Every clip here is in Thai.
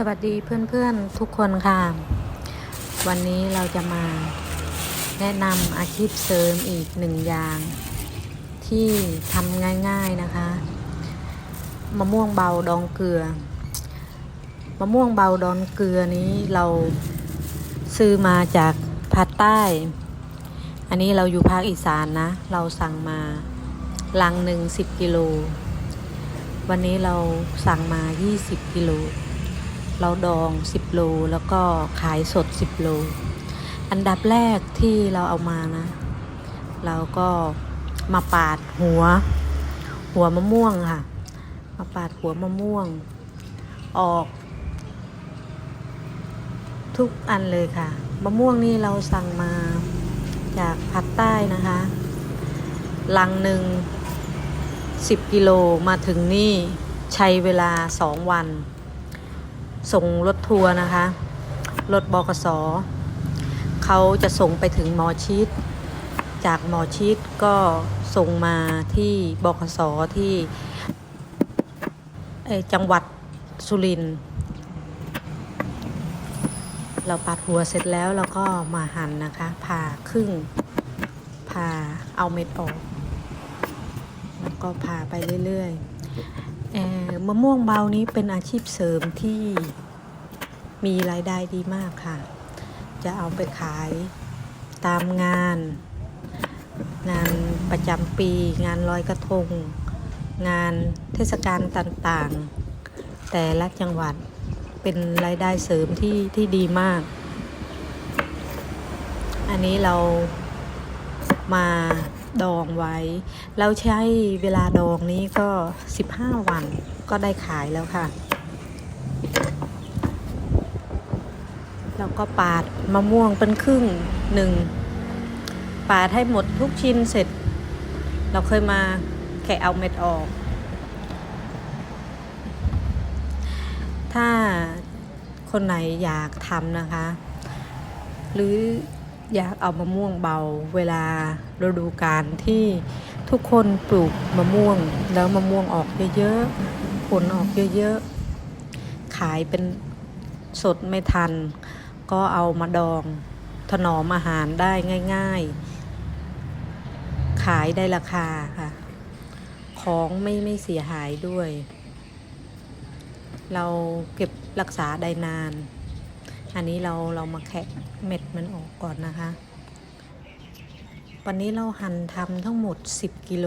สวัสดีเพื่อนๆทุกคนค่ะ วันนี้เราจะมาแนะนำอาชีพเสริมอีกหนึ่งอย่าง ที่ทำง่ายๆนะคะมะม่วงเบาดองเกลือมะม่วงเบาดองเกลือนี้เราซื้อมาจากภาคใต้ อันนี้เราอยู่ภาคอีสานนะ เราสั่งมาลังหนึ่งสิบกิโลวันนี้เราสั่งมา 20 กิโล เราดอง 10 โล แล้วก็ขายสด 10 โล อันดับแรกที่เราเอามานะ เราก็มาปาดหัว หัวมะม่วงค่ะ มาปาดหัวมะม่วง ออก ทุกอันเลยค่ะ มะม่วงนี่เราสั่งมาจากภาคใต้นะคะ ลังหนึ่ง10 กิโลมาถึงนี่ใช้เวลา 2 วัน ส่งรถทัวร์นะคะ รถบกสเขาจะส่งไปถึงหมอชิด จากหมอชิดก็ส่งมาที่บกสที่จังหวัดสุรินทร์เราปัดหัวเสร็จแล้วเราก็มาหั่นนะคะผ่าครึ่งผ่าเอาเม็ดออก แล้วก็พาไปเรื่อยๆเอ่อมะม่วงเบานี้เป็นอาชีพเสริมที่ มีรายได้ดีมากค่ะ จะเอาไปขายตามงาน งานประจำปี งานลอยกระทง งานเทศกาลต่างๆ แต่ละจังหวัดเป็นรายได้เสริมที่ที่ดีมาก อันนี้เรามาดองไว้ เราใช้เวลาดองนี้ก็ 15 วันก็ได้ขายแล้วค่ะ เราก็ปาดมะม่วงเป็นครึ่งหนึ่งปาดให้หมดทุกชิ้นเสร็จ เราเคยมาแกะเอาเม็ดออก ถ้าคนไหนอยากทำนะคะ หรืออยากเอามะม่วงเบาเวลาฤดูกาลที่ทุกคนปลูกมะม่วง แล้วมะม่วงออกเยอะๆผลออกเยอะๆ ขายเป็นสดไม่ทัน ก็เอามาดองถนอมอาหารได้ง่าย ๆ ขายได้ราคาค่ะ ของไม่ไม่เสียหายด้วย เราเก็บรักษาได้นาน อันนี้เราเรามาแคะเม็ดมันออกก่อนนะคะ วันนี้เราหั่นทำทั้งหมด 10กิโล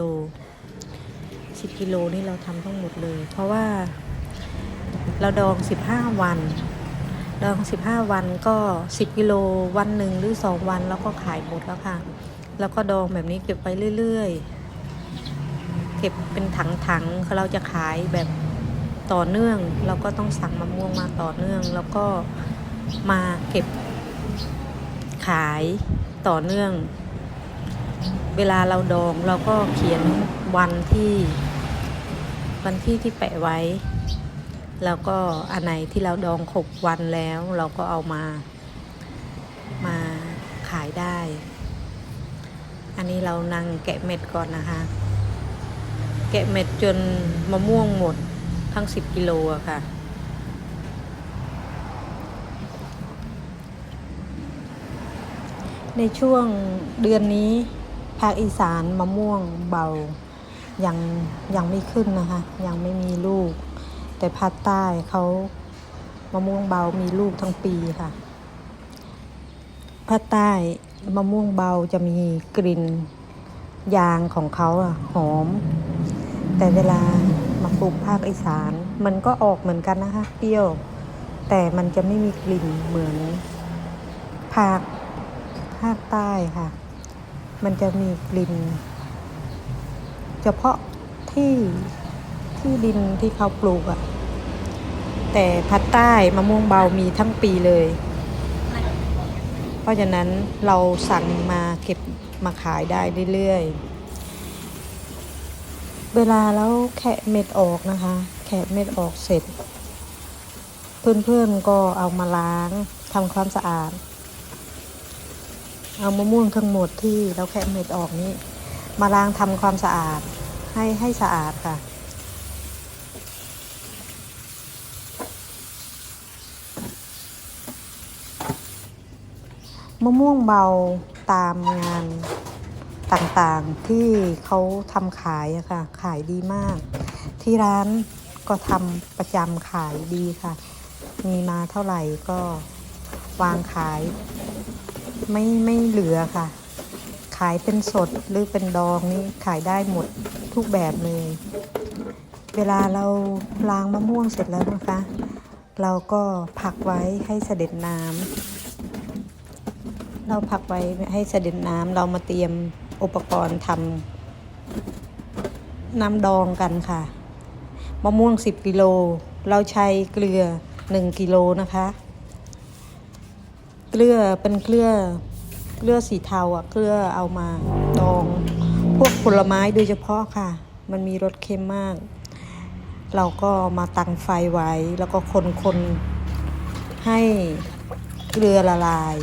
10กิโลนี่เราทำทั้งหมดเลย เพราะว่าเราดอง 15 วัน ดอง 15 วันก็ 10 กิโลวันหนึ่งหรือ 2 วันแล้วก็ขายหมดแล้วค่ะ แล้วก็ดองแบบนี้เก็บไปเรื่อยๆ เก็บเป็นถังๆเราจะขายแบบต่อเนื่อง เราก็ต้องสั่งมะม่วงมาต่อเนื่อง แล้วก็มาเก็บขายต่อเนื่อง เวลาเราดองเราก็เขียนวันที่วันที่ที่แปะไว้ แล้วก็อันไหนที่เราดองหกวันแล้วเราก็เอามา มาขายได้ อันนี้เรานั่งแกะเม็ดก่อนนะคะ แกะเม็ดจนมะม่วงหมดทั้งสิบกิโลอะค่ะในช่วงเดือนนี้ภาคอีสานมะม่วงเบายังยังไม่ขึ้นนะคะ ยังไม่มีลูก แต่ภาคใต้เขามะม่วงเบามีลูกทั้งปีค่ะ ภาคใต้มะม่วงเบาจะมีกลิ่นยางของเขาอะหอม แต่เวลามาปลูกภาคอีสาน มันก็ออกเหมือนกันนะคะเปรี้ยว แต่มันจะไม่มีกลิ่นเหมือนภาคภาคใต้ค่ะ มันจะมีกลิ่น เฉพาะที่ที่ดินที่เขาปลูกอะ แต่ภาคใต้มะม่วงเบามีทั้งปีเลย เพราะฉะนั้นเราสั่งมาเก็บมาขายได้เรื่อยๆ เวลาแล้วแคะเม็ดออกนะคะ แคะเม็ดออกเสร็จ เพื่อนๆก็เอามาล้างทำความสะอาด เอามะม่วงทั้งหมดที่เราแคะเม็ดออกนี้ มาล้างทำความสะอาดให้ให้สะอาดค่ะ มะม่วงเบาตามงานต่างๆที่เขาทำขายอะค่ะ ขายดีมาก ที่ร้านก็ทำประจำขายดีค่ะ มีมาเท่าไหร่ก็วางขาย ไม่ไม่เหลือค่ะ ขายเป็นสดหรือเป็นดองนี่ขายได้หมดทุกแบบเลย เวลาเราล้างมะม่วงเสร็จแล้วนะคะ เราก็พักไว้ให้เสด็จน้ำ เราพักไว้ให้เสด็จน้ำเรามาเตรียมอุปกรณ์ทำน้ำดองกันค่ะมะม่วง 10 กิโล เราใช้เกลือ 1 กิโลนะคะ เกลือเป็นเกลือเกลือสีเทาอะเกลือเอามาดอง พวกผลไม้โดยเฉพาะค่ะ มันมีรสเค็มมาก เราก็มาตั้งไฟไว้ แล้วก็คนคนๆให้เกลือละลาย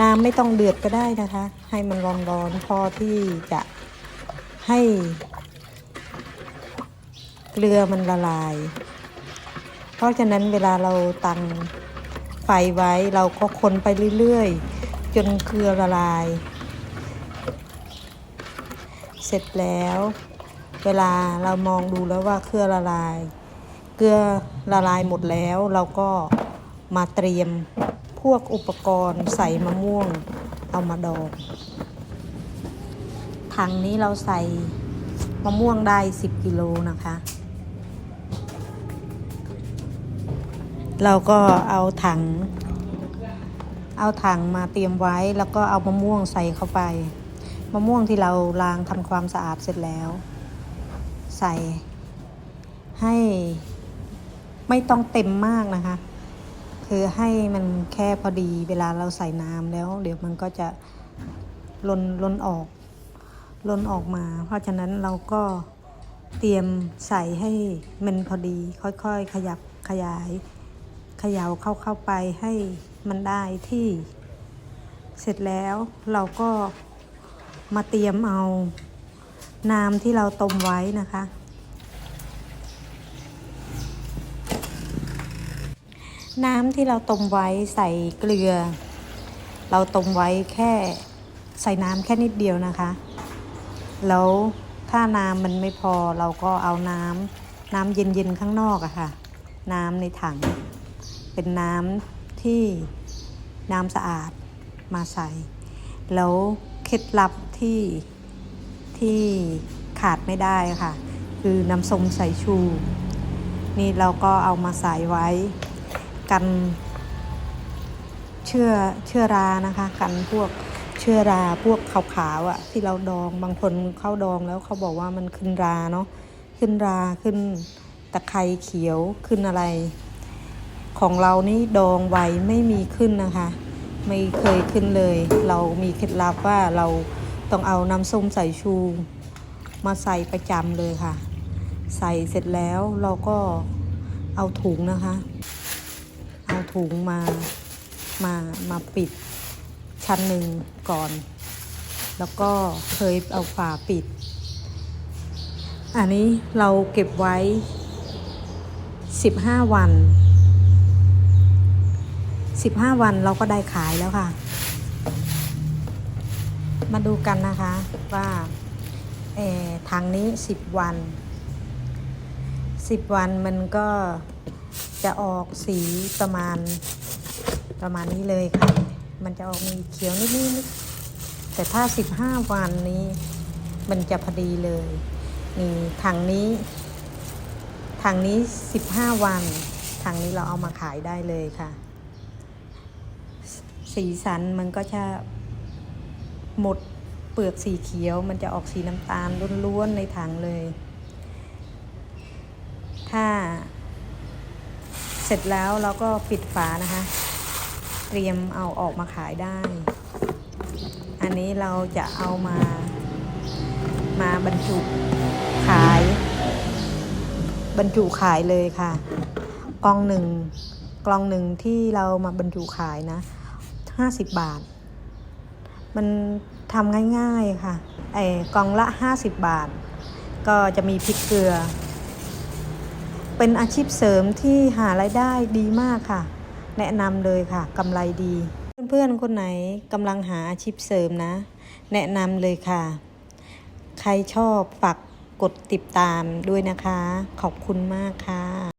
น้ำไม่ต้องเดือดก็ได้นะคะ ให้มันร้อนๆพอที่จะให้เกลือมันละลาย เพราะฉะนั้นเวลาเราตั้งไฟไว้เราก็คนไปเรื่อยๆ จนเกลือละลาย เสร็จแล้ว เวลาเรามองดูแล้วว่าเกลือละลาย เกลือละลายหมดแล้วเราก็มาเตรียม วกอุปกรณ์ใส่มะม่วงเอามาดองถังนี้เราใส่มะม่วงได้ 10กิโลนะคะ เราก็เอาถัง เอาถังมาเตรียมไว้แล้วก็เอามะม่วงใส่เข้าไป มะม่วงที่เราล้างทำความสะอาดเสร็จแล้ว ใส่ให้ไม่ต้องเต็มมากนะคะ คือให้มันแค่พอดีเวลาเราใส่น้ำแล้ว เดี๋ยวมันก็จะล้นล้นออกล้นออกมา เพราะฉะนั้นเราก็เตรียมใส่ให้มันพอดี ค่อยๆ ขยับขยายเขย่าเข้าเข้าไปให้มันได้ที่เสร็จแล้วเราก็มาเตรียมเอาน้ำที่เราต้มไว้นะคะ น้ำที่เราต้มไว้ใส่เกลือ เราต้มไว้แค่ใส่น้ำแค่นิดเดียวนะคะ แล้วถ้าน้ำมันไม่พอเราก็เอาน้ำน้ำเย็นๆข้างนอกอะค่ะ น้ำในถัง เป็นน้ำที่น้ำสะอาดมาใส่ แล้วเคล็ดลับที่ที่ขาดไม่ได้ค่ะ คือน้ำส้มสายชู นี่เราก็เอามาใส่ไว้ กันเชื้อเชื้อรานะคะ กันพวกเชื้อราพวกขาวๆอะ่ะ ที่เราดองบางคนเข้าดองแล้วเขาบอกว่ามันขึ้นราเนาะขึ้นราขึ้นตะไคร้เขียวขึ้นอะไร ของเรานี่ดองไว้ไม่มีขึ้นนะคะ ไม่เคยขึ้นเลย เรามีเคล็ดลับว่าเราต้องเอาน้ำส้มสายชู มาใส่ประจำเลยค่ะ ใส่เสร็จแล้วเราก็เอาถุงนะคะ เอาถุงมามามาปิดชั้นหนึ่งก่อน แล้วก็เคยเอาฝาปิด อันนี้เราเก็บไว้ 15 วัน 15 วันเราก็ได้ขายแล้วค่ะ มาดูกันนะคะว่าทางนี้ 10 วัน 10 วันมันก็ จะออกสีประมาณประมาณนี้เลยค่ะ มันจะออกมีเขียวนิดๆแต่ถ้า 15 วันนี้ มันจะพอดีเลยนี่ถังนี้ถังนี้ 15 วันถังนี้เราเอามาขายได้เลยค่ะ สีสันมันก็จะหมดเปลือกสีเขียว มันจะออกสีน้ำตาลล้วนๆในถังเลย ถ้า เสร็จแล้วเราก็ปิดฝานะคะ เตรียมเอาออกมาขายได้ อันนี้เราจะเอามามาบรรจุขาย บรรจุขายเลยค่ะ กล่องหนึ่งกล่องหนึ่งที่เรามาบรรจุขายนะห้าสิบบาท มันทำง่ายๆค่ะไอ้กล่องละห้าสิบบาท ก็จะมีพริกเกลือ เป็นอาชีพเสริมที่หารายได้ดีมากค่ะ แนะนำเลยค่ะกำไรดี เพื่อนๆคนไหนกำลังหาอาชีพเสริมนะ แนะนำเลยค่ะ ใครชอบฝากกดติดตามด้วยนะคะ ขอบคุณมากค่ะ